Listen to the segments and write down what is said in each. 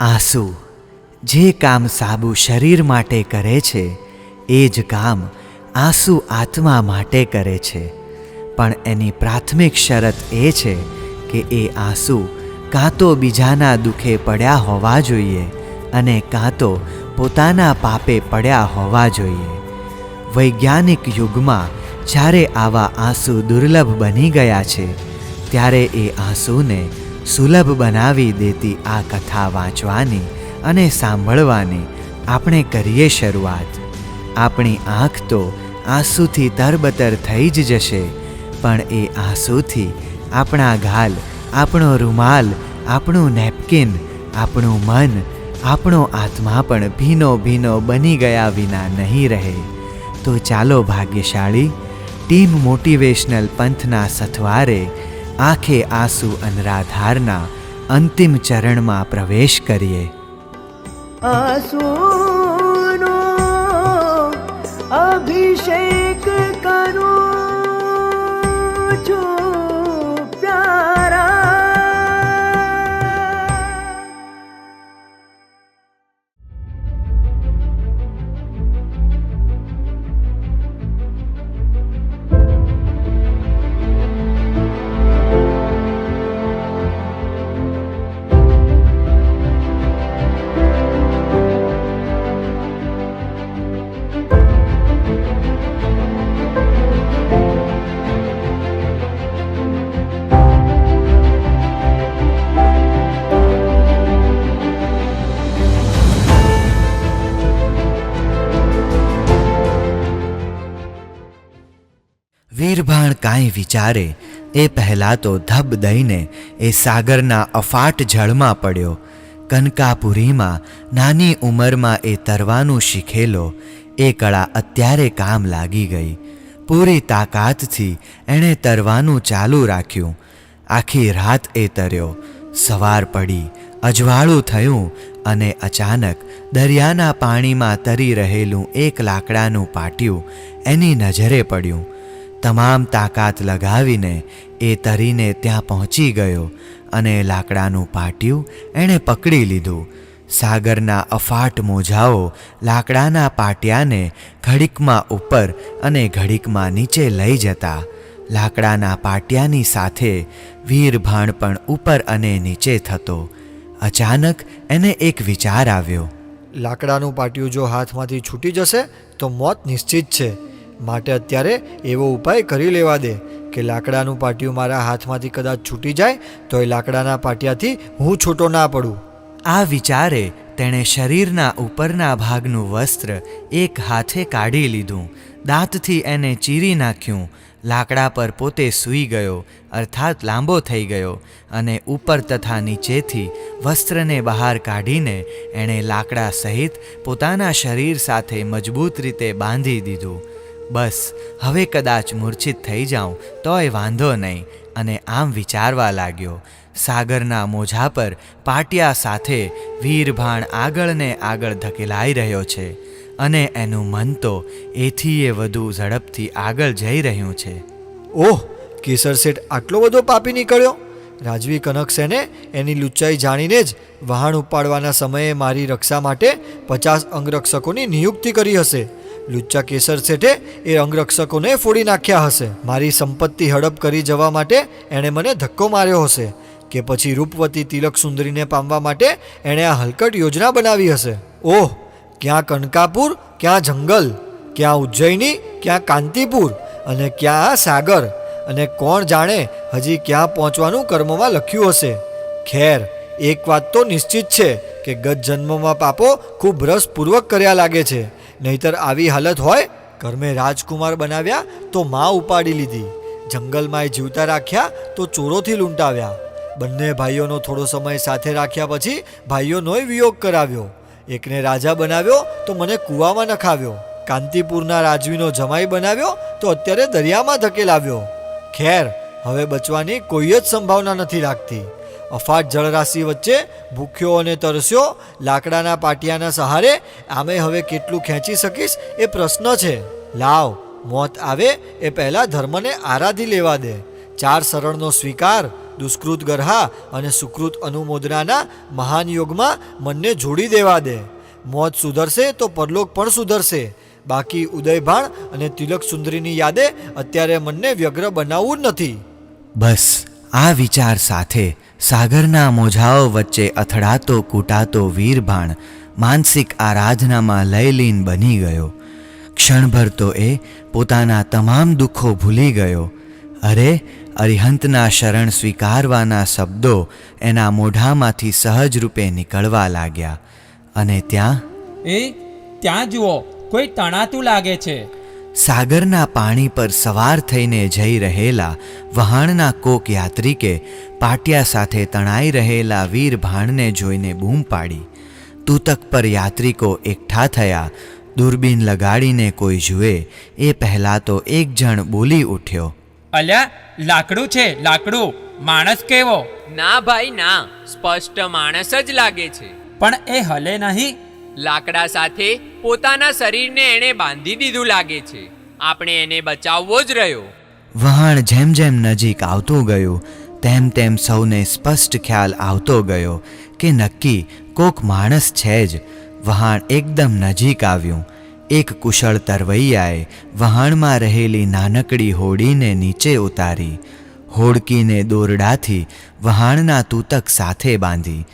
આંસુ, જે કામ સાબુ શરીર માટે કરે છે, એ જ કામ આંસુ આત્મા માટે કરે છે. પણ એની પ્રાથમિક શરત એ છે કે એ આંસુ કાં તો બીજાના દુઃખે પડ્યા હોવા જોઈએ અને કાં તો પોતાના પાપે પડ્યા હોવા જોઈએ. વૈજ્ઞાનિક યુગમાં જ્યારે આવા આંસુ દુર્લભ બની ગયા છે, ત્યારે એ આંસુને સુલભ બનાવી દેતી આ કથા વાંચવાની અને સાંભળવાની આપણે કરીએ શરૂઆત. આપણી આંખ તો આંસુથી તરબતર થઈ જ જશે, પણ એ આંસુથી આપણા ગાલ, આપણો રૂમાલ, આપણું નેપકિન, આપણું મન, આપણો આત્મા પણ ભીનો ભીનો બની ગયા વિના નહીં રહે. તો ચાલો ભાગ્યશાળી, ટીમ મોટિવેશનલ પંથના સથવારે આંખે આંસુ અનરાધારના અંતિમ ચરણમાં પ્રવેશ કરીએ. આંસુનો અભિષેક કાંઈ વિચારે, એ પહેલાં તો ધબ દઈને એ સાગરના અફાટ જળમાં પડ્યો. કનકાપુરીમાં નાની ઉંમરમાં એ તરવાનું શીખેલો, એ કળા અત્યારે કામ લાગી ગઈ. પૂરી તાકાતથી એણે તરવાનું ચાલુ રાખ્યું. આખી રાત એ તર્યો. સવાર પડી, અજવાળું થયું અને અચાનક દરિયાના પાણીમાં તરી રહેલું એક લાકડાનું પાટિયું એની નજરે પડ્યું. તમામ તાકાત લગાવીને એ તરીને ત્યાં પહોંચી ગયો અને લાકડાનું પાટિયું એણે પકડી લીધું. સાગરના અફાટ મોજાઓ લાકડાના પાટિયાને ઘડીકમાં ઉપર અને ઘડીકમાં નીચે લઈ જતા. લાકડાના પાટિયાની સાથે વીરભાણ પણ ઉપર અને નીચે થતો. અચાનક એને એક વિચાર આવ્યો. લાકડાનું પાટિયું જો હાથમાંથી છૂટી જશે, તો મોત નિશ્ચિત છે. માટે અત્યારે એવો ઉપાય કરી લેવા દે કે લાકડાનું પાટિયું મારા હાથમાંથી કદાચ છૂટી જાય, તો એ લાકડાના પાટિયાથી હું છૂટો ના પડું. આ વિચારે તેણે શરીરના ઉપરના ભાગનું વસ્ત્ર એક હાથે કાઢી લીધું, દાંતથી એને ચીરી નાખ્યું, લાકડા પર પોતે સૂઈ ગયો, અર્થાત લાંબો થઈ ગયો અને ઉપર તથા નીચેથી વસ્ત્રને બહાર કાઢીને એણે લાકડા સહિત પોતાના શરીર સાથે મજબૂત રીતે બાંધી દીધું. બસ, હવે કદાચ મૂર્છિત થઈ જાઉં, તોય વાંધો નહીં, અને આમ વિચારવા લાગ્યો. સાગરના મોજા પર પાટિયા સાથે વીરભાણ આગળ ને આગળ ધકેલાઈ રહ્યો છે, અને એનું મન તો એથી એ વધુ ઝડપથી આગળ જઈ રહ્યું છે. ઓહ, કેસર શેઠ આટલો બધો પાપી નીકળ્યો? રાજવી કનકસેને એની લુચ્ચાઈ જાણીને જ વહાણ ઉપાડવાના સમયે મારી રક્ષા માટે પચાસ અંગરક્ષકોની નિયુક્તિ કરી હશે. લુચ્ચા કેસર શેઠે એ અંગરક્ષકોને ફોડી નાખ્યા હશે. મારી સંપત્તિ હડપ કરી જવા માટે એણે મને ધક્કો માર્યો હશે કે પછી રૂપવતી તિલક સુંદરીને પામવા માટે એણે આ હલકટ યોજના બનાવી હશે. ઓહ, ક્યાં કનકાપુર, ક્યાં જંગલ, ક્યાં ઉજ્જૈની, ક્યાં કાંતિપુર અને ક્યાં સાગર અને કોણ જાણે હજી ક્યાં પહોંચવાનું કર્મમાં લખ્યું હશે. ખેર, એક વાત તો નિશ્ચિત છે કે ગત જન્મમાં પાપો ખૂબ રસપૂર્વક કર્યા લાગે છે. નહીતર આવી હાલત હોય કર્મે રાજકુમાર બનાવ્યા, તો માં ઉપાડી લીધી. જંગલમાં એ જીવતા રાખ્યા, તો ચોરોથી લૂંટાવ્યા. બંને ભાઈઓનો થોડો સમય સાથે રાખ્યા પછી ભાઈઓનોય વિયોગ કરાવ્યો. એકને રાજા બનાવ્યો, તો મને કૂવામાં નખાવ્યો. કાંતિપુરના રાજવીનો જમાઈ બનાવ્યો, તો અત્યારે દરિયામાં ધકેલાવ્યો. ખેર, હવે બચવાની કોઈ જ સંભાવના નથી લાગતી અફાટ જળરાશિ વચ્ચે ભૂખ્યો અને તરસ્યો, લાકડાના પાટિયાના સહારે, આમે હવે કેટલું ખેંચી શકીશ? એ પ્રશ્ન છે. લાવ, મોત આવે એ પહેલાં ધર્મને આરાધી લેવા દે. ચાર શરણનો સ્વીકાર, દુષ્કૃત ગરહા અને સુકૃત અનુમોદનાના મહાન યોગમાં મનને જોડી દેવા દે. મોત સુધરશે તો પરલોક પણ સુધરશે. બાકી ઉદયભાણ અને તિલક સુંદરીની યાદે અત્યારે મનને વ્યગ્ર બનાવવું જ નથી. બસ, આ વિચાર સાથે સાગરના મોજાઓ વચ્ચે અથડાતો, કૂટાતો વીરભાણ માનસિક આરાધનામાં લયલીન બની ગયો. ક્ષણભર તો એ પોતાના તમામ દુઃખો ભૂલી ગયો. અરે, અરિહંતના શરણ સ્વીકારવાના શબ્દો એના મોઢામાંથી સહજ રૂપે નીકળવા લાગ્યા. અને ત્યાં? એ, ત્યાં જુઓ, કોઈ તણાતું લાગે છે. સાગરના પાણી પર સવાર થઈને જઈ રહેલા વહાણના કોક યાત્રિકે પાટિયા સાથે તણાઈ રહેલા વીર ભાણને જોઈને બૂમ પાડી. તૂતક પર યાત્રિકો એકઠા થયા. દૂરબીન લગાડીને કોઈ જુએ એ પહેલાં તો એક જણ બોલી ઉઠ્યો. અલ્યા લાકડું છે લાકડું. માણસ કેવો? ના ભાઈ ના. સ્પષ્ટ માણસ જ લાગે છે. પણ એ હલે નહીં. લાકડા સાથે પોતાના શરીરને એણે બાંધી દીધું લાગે છે. આપણે એને બચાવવો જ રહ્યો. વહાણ જેમ જેમ નજીક આવતું ગયું, તેમ તેમ સૌને સ્પષ્ટ ખ્યાલ આવતો ગયો કે નક્કી કોક માણસ છે જ. વહાણ એકદમ નજીક આવ્યું. એક કુશળ તરવૈયાએ વહાણમાં રહેલી નાનકડી હોડીને નીચે ઉતારી. હોડકીને દોરડાથી વહાણના તૂતક સાથે બાંધી.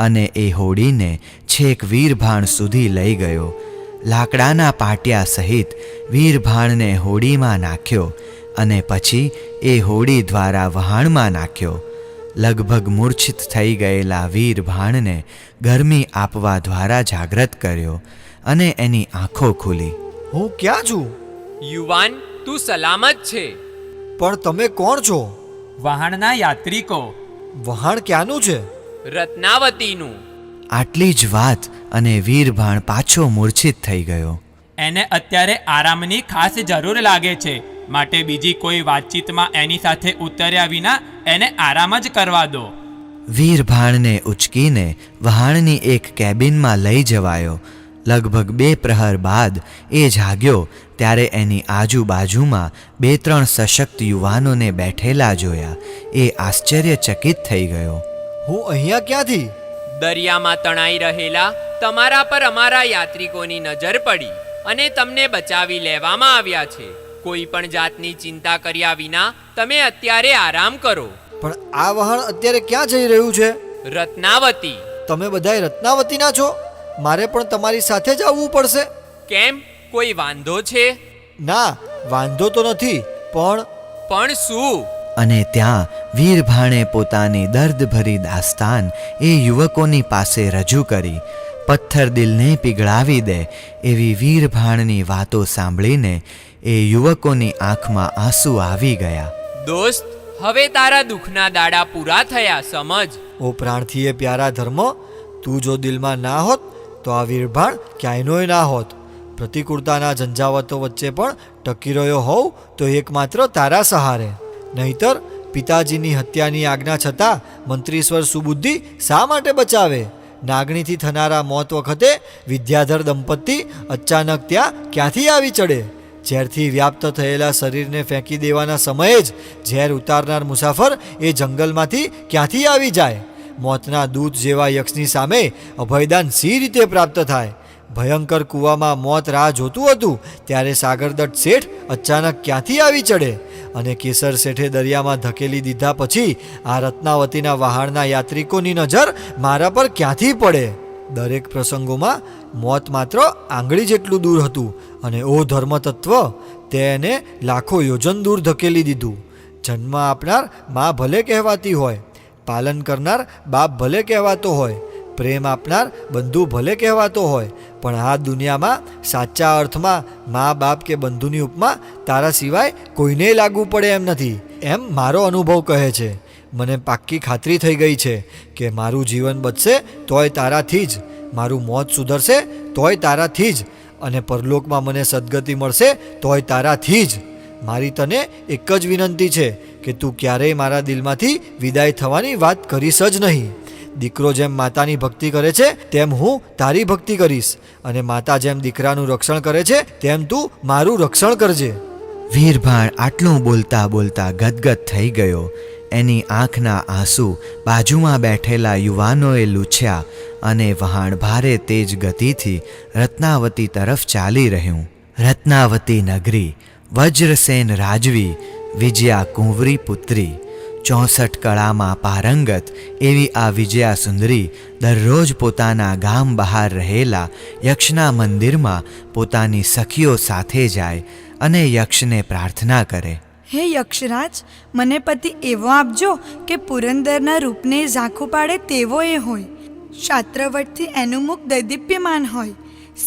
અને એ હોડીને છેક વીરભાણ સુધી લઈ ગયો. લાકડાના પાટિયા સહિત વીરભાણને હોડીમાં નાખ્યો અને પછી એ હોડી દ્વારા વહાણમાં નાખ્યો. લગભગ મૂર્છિત થઈ ગયેલા વીરભાણને ગરમી આપવા દ્વારા જાગ્રત કર્યો અને એની આંખો ખુલી. હું ક્યાં છું? યુવાન તું સલામત છે. પણ તમે કોણ છો? વહાણના યાત્રિકો. વહાણ ક્યાંનું છે? રત્નાવતીનું. આટલી જ વાત અને વીરભાણ પાછો મૂર્છિત થઈ ગયો. એને અત્યારે આરામની ખાસ જરૂર લાગે છે. માટે બીજી કોઈ વાતચીતમાં એની સાથે ઉતર્યા વિના એને આરામ જ કરવા દો. વીરભાણને ઉચકીને વહાણની એક કેબિનમાં લઈ જવાયો. લગભગ બે પ્રહર બાદ એ જાગ્યો ત્યારે એની આજુબાજુમાં બે ત્રણ સશક્ત યુવાનોને બેઠેલા જોયા. એ આશ્ચર્યચકિત થઈ ગયો. હું અહીંયા ક્યાંથી? દરિયામાં તણાઈ રહેલા તમારા પર અમારા યાત્રિકોની નજર પડી અને તમને બચાવી લેવામાં આવ્યા છે. કોઈ પણ જાતની ચિંતા કર્યા વિના તમે અત્યારે આરામ કરો. પણ આ વહાણ અત્યારે ક્યાં જઈ રહ્યું છે? રત્નાવતી. તમે બધાય રત્નાવતીના છો? મારે પણ તમારી સાથે જ આવવું પડશે. કેમ? કોઈ વાંધો છે? ના વાંધો તો નથી પણ પણ શું? અને ત્યાં વીરભાણે પોતાની દર્દભરી દાસ્તાન એ યુવકોની પાસે રજૂ કરી. પથ્થર દિલને પીગળાવી દે એવી વીરભાણની વાતો સાંભળીને એ યુવકોની આંખમાં આંસુ આવી ગયા. દોસ્ત હવે તારા દુઃખના દાડા પૂરા થયા સમજ? ઓ પ્રાણથીએ પ્યારા ધર્મ તું જો દિલમાં ના હોત તો આ વીરભાણ ક્યાંયનોય ના હોત. પ્રતિકૂળતાના ઝંઝાવતો વચ્ચે પણ ટકી રહ્યો હોઉં તો એકમાત્ર તારા સહારે. નહીતર પિતાજીની હત્યાની આજ્ઞા છતાં મંત્રીશ્વર સુબુદ્ધિ શા માટે બચાવે? નાગણીથી થનારા મોત વખતે વિદ્યાધર દંપતી અચાનક ત્યાં ક્યાંથી આવી ચડે? ઝેરથી વ્યાપ્ત થયેલા શરીરને ફેંકી દેવાના સમયે જ ઝેર ઉતારનાર મુસાફર એ જંગલમાંથી ક્યાંથી આવી જાય? મોતના દૂત જેવા યક્ષની સામે અભયદાન સી રીતે પ્રાપ્ત થાય? ભયંકર કૂવામાં મોત રાહ જોતું હતું, ત્યારે સાગરદત્ત શેઠ અચાનક ક્યાંથી આવી ચડે? અને કેસર શેઠે દરિયામાં ધકેલી દીધા પછી આ રત્નાવતીના વહાણના યાત્રિકોની નજર મારા પર ક્યાંથી પડે? દરેક પ્રસંગોમાં મોત માત્ર આંગળી જેટલું દૂર હતું, અને ઓ ધર્મતત્વ, તેને લાખો યોજન દૂર ધકેલી દીધું. જન્મ આપનાર મા ભલે કહેવાતી હોય, પાલન કરનાર બાપ ભલે કહેવાતો હોય, પ્રેમ આપનાર બંધુ ભલે કહેવાતો હોય પણ આ દુનિયામાં સાચા અર્થમાં મા બાપ કે બંધુની ઉપમા તારા સિવાય કોઈને લાગુ પડે એમ નથી. એમ મારો અનુભવ કહે છે. મને પાક્કી ખાતરી થઈ ગઈ છે કે મારું જીવન બચશે તોય તારાથી જ. મારું મોત સુધરશે તોય તારાથી જ. અને પરલોકમાં મને સદગતિ મળશે તોય તારાથી જ. મારી તને એક જ વિનંતી છે કે તું ક્યારેય મારા દિલમાંથી વિદાય થવાની વાત કરીશ જ નહીં. દીકરો જેમ માતાની ભક્તિ કરે છે, તેમ હું તારી ભક્તિ કરીશ. અને માતા જેમ દીકરાનું રક્ષણ કરે છે, તેમ તું મારું રક્ષણ કરજે. વીરભાણ આટલું બોલતા બોલતા ગદગદ થઈ ગયો. એની આંખના આંસુ બાજુમાં બેઠેલા યુવાનોએ લૂછ્યા અને વહાણ ભારે તેજ ગતિથી રત્નાવતી તરફ ચાલી રહ્યું. રત્નાવતી નગરી, વજ્રસેન રાજવી, વિજયા કુંવરી પુત્રી ચોસઠ કળામાં પારંગત એવી આ વિજયા સુંદરી દરરોજ પોતાના ગામ બહાર રહેલા યક્ષના મંદિરમાં પોતાની સખીઓ સાથે જાય અને યક્ષને પ્રાર્થના કરે. હે યક્ષરાજ, મને પતિ એવો આપજો કે પુરંદરના રૂપને ઝાંખું પાડે તેવો એ હોય. શાસ્ત્રવટથી એનું મુખ દૈદીપ્યમાન હોય.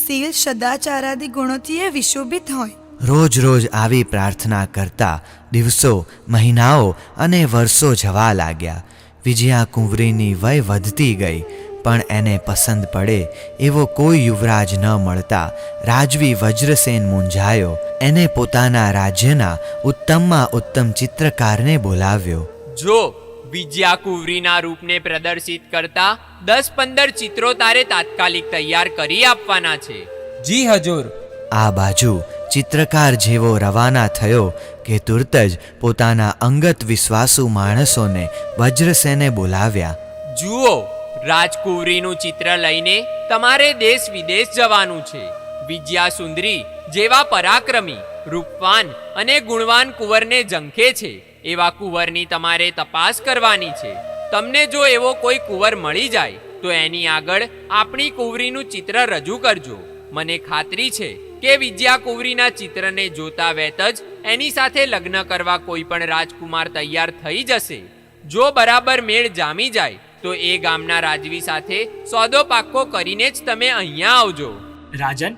શીલ, સદાચારાદી ગુણોથી એ વિશોભિત હોય. રોજ રોજ આવી પ્રાર્થના કરતા દિવસો મહિનાઓ અને વર્ષો જવા લાગ્યા. વિજયા કુંવરીની વય વધતી ગઈ પણ એને પસંદ પડે એવો કોઈ યુવરાજ ન મળતા. રાજવી વજ્રસેન મૂંઝાયો એને પોતાના રાજ્યના ઉત્તમમાં ઉત્તમ ચિત્રકારને બોલાવ્યો. જો વિજયા કુંવરીના રૂપને પ્રદર્શિત કરતા દસ પંદર ચિત્રો તારે તાત્કાલિક તૈયાર કરી આપવાના છે. જી હજુર. આ બાજુ ચિત્રકાર જેવો રવાના થયો કે તુરત જ પોતાના અંગત વિશ્વાસુ માણસોને વજ્રસેને બોલાવ્યા. જુઓ, રાજકુંવરીનું ચિત્ર લઈને તમારે દેશ વિદેશ જવાનું છે. વિજયા સુંદરી જેવા પરાક્રમી, રૂપવાન અને ગુણવાન કુંવરને ઝંખે છે. એવા કુંવરની તમારે તપાસ કરવાની છે. તમને જો એવો કોઈ કુંવર મળી જાય, તો એની આગળ આપણી કુંવરીનું ચિત્ર રજૂ કરજો. મને ખાતરી છે કે વિજયા કુંવરીના ચિત્રને જોતા વેત જ એની સાથે લગ્ન કરવા કોઈ પણ રાજકુમાર તૈયાર થઈ જશે. જો બરાબર મેળ જામી જાય તો એ ગામના રાજવી સાથે સોદો પાક્કો કરીને જ તમે અહીંયા આવજો. રાજન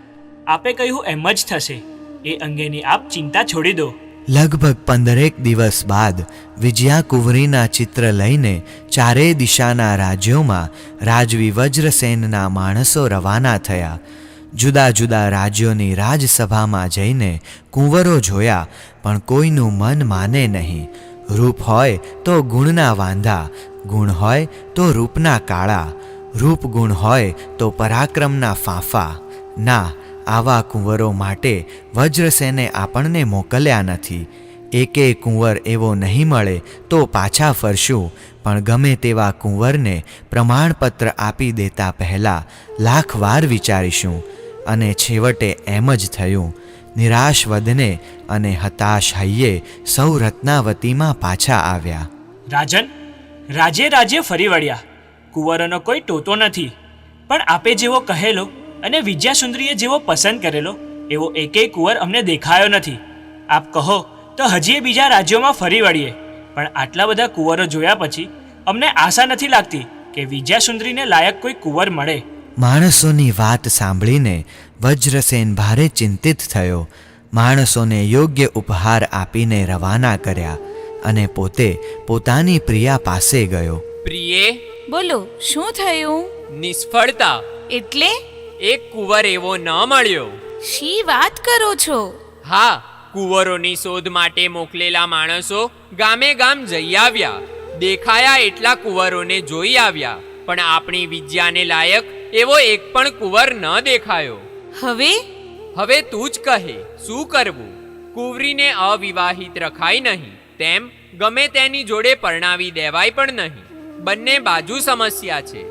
આપે કહ્યું એમ જ થશે. એ અંગેની આપ ચિંતા છોડી દો. લગભગ પંદરેક દિવસ બાદ વિજયા કુંવરીના ચિત્ર લઈને ચારેય દિશાના રાજ્યોમાં રાજવી વજ્રસેનના માણસો રવાના થયા. જુદા જુદા રાજ્યોની રાજસભામાં જઈને કુંવરો જોયા, પણ કોઈનું મન માને નહીં. રૂપ હોય તો ગુણના વાંધા, ગુણ હોય તો રૂપના કાળા. રૂપ ગુણ હોય તો પરાક્રમના ફાંફા. ના, આવા કુંવરો માટે વજ્રસેને આપણને મોકલ્યા નથી. એકે કુંવર એવો નહીં મળે તો પાછા ફરશું, પણ ગમે તેવા કુંવરને પ્રમાણપત્ર આપી દેતા પહેલાં લાખ વાર વિચારીશું. અને છેવટે એમ જ થયું. નિરાશ વદને અને હતાશ હૈયે સૌ રત્નાવતીમાં પાછા આવ્યા. રાજન, રાજે રાજે ફરી વળ્યા. કુંવરોનો કોઈ ટોતો નથી. પણ આપે જેવો કહેલો અને વિદ્યાસુંદરીએ જેવો પસંદ કરેલો, એવો એકેય કુંવર અમને દેખાયો નથી. આપ કહો તો હજીએ બીજા રાજ્યોમાં ફરી વળીએ. પણ આટલા બધા કુંવરો જોયા પછી અમને આશા નથી લાગતી કે વિદ્યાસુંદરીને લાયક કોઈ કુંવર મળે. માણસોની વાત સાંભળીને વજ્રસેન ભારે ચિંતિત થયો. માણસોને યોગ્ય ઉપહાર આપીને રવાના કર્યા અને પોતે પોતાની પ્રિયા પાસે ગયો. પ્રિયે બોલો શું થયું? નિષ્ફળતા. એટલે? એક કુંવર એવો ન મળ્યો. શી વાત કરો છો? હા કુંવરોની શોધ માટે મોકલેલા માણસો ગામે ગામ જઈ આવ્યા. દેખાયા એટલા કુંવરોને જોઈ આવ્યા. પણ આપણી વિદ્યાને લાયક એવો એક પણ કુંવર ન દેખાયો. હવે? હવે તું જ કહે શું કરવું? કુંવરીને અવિવાહિત રખાય નહીં. તેમ ગમે તેની જોડે પરણાવી દેવાય પણ નહીં. બંને બાજુ સમસ્યા છે.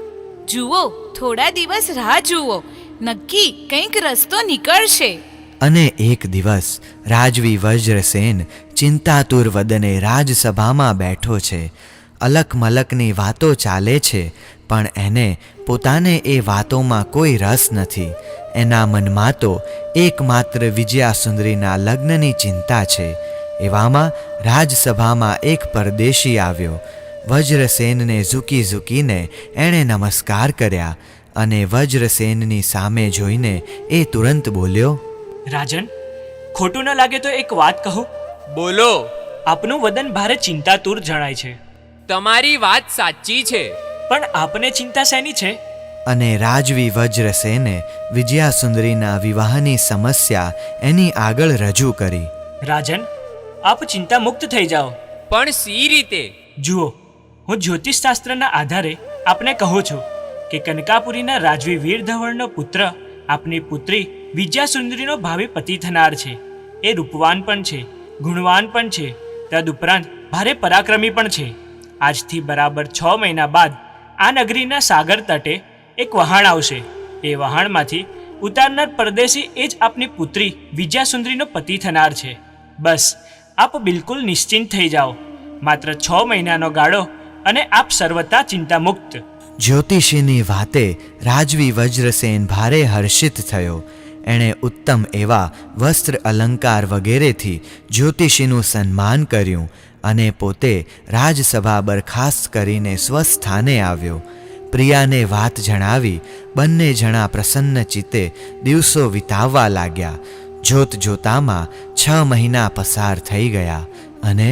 જુઓ થોડા દિવસ રાહ જુઓ. નક્કી કંઈક રસ્તો નીકળશે. અને એક દિવસ રાજવી વજ્રસેન ચિંતાતુર વદને રાજસભામાં બેઠો છે. અલક મલકની વાતો ચાલે છે. પણ એને પોતાને એ વાતોમાં કોઈ રસ નથી. એના મનમાં તો એકમાત્ર વિજયાસુંદરીના લગ્નની ચિંતા છે. એવામાં રાજસભામાં એક પરદેશી આવ્યો. વજ્રસેનને ઝૂકી ઝૂકીને એણે નમસ્કાર કર્યા અને વજ્રસેનની સામે જોઈને એ તુરંત બોલ્યો રાજન ખોટું ન લાગે તો એક વાત કહું. બોલો. આપનું વદન ભારે ચિંતાતુર જણાય છે. તમારી વાત સાચી છે. પણ આપને ચિંતા શેની છે? અને રાજવી વજ્રસેને વિજયાસુંદરીના વિવાહની સમસ્યા એની આગળ રજૂ કરી. રાજન આપ ચિંતા મુક્ત થઈ જાઓ. પણ સી રીતે? જુઓ હું જ્યોતિષશાસ્ત્રના આધારે આપને કહું છું કે કનકાપુરીના રાજવી વીરધવળનો પુત્ર આપની પુત્રી વિજયાસુંદરીનો ભાવિ પતિ થનાર છે. એ રૂપવાન પણ છે ગુણવાન પણ છે તદુપરાંત ભારે પરાક્રમી પણ છે. આજથી બરાબર છ મહિના બાદ આ નગરીના સાગર તટે એક વહાણ આવશે. એ વહાણમાંથી ઉતારનાર પરદેશી એ જ આપની પુત્રી વિજયાસુંદરીનો પતિ થનાર છે. બસ, આપ બિલકુલ નિશ્ચિંત થઈ જાઓ. માત્ર છ મહિનાનો ગાળો અને આપ સર્વતા ચિંતામુક્ત. જ્યોતિષીની વાતે રાજવી વજ્રસેન ભારે હર્ષિત થયો. એણે ઉત્તમ એવા વસ્ત્ર અલંકાર વગેરેથી જ્યોતિષીનું સન્માન કર્યું. અને પોતે રાજસભા બરખાસ્ત કરીને સ્વસ્થાને આવ્યો. પ્રિયાને વાત જણાવી બંને જણા પ્રસન્ન ચિત્તે દિવસો વિતાવવા લાગ્યા. જોત જોતામાં છ મહિના પસાર થઈ ગયા અને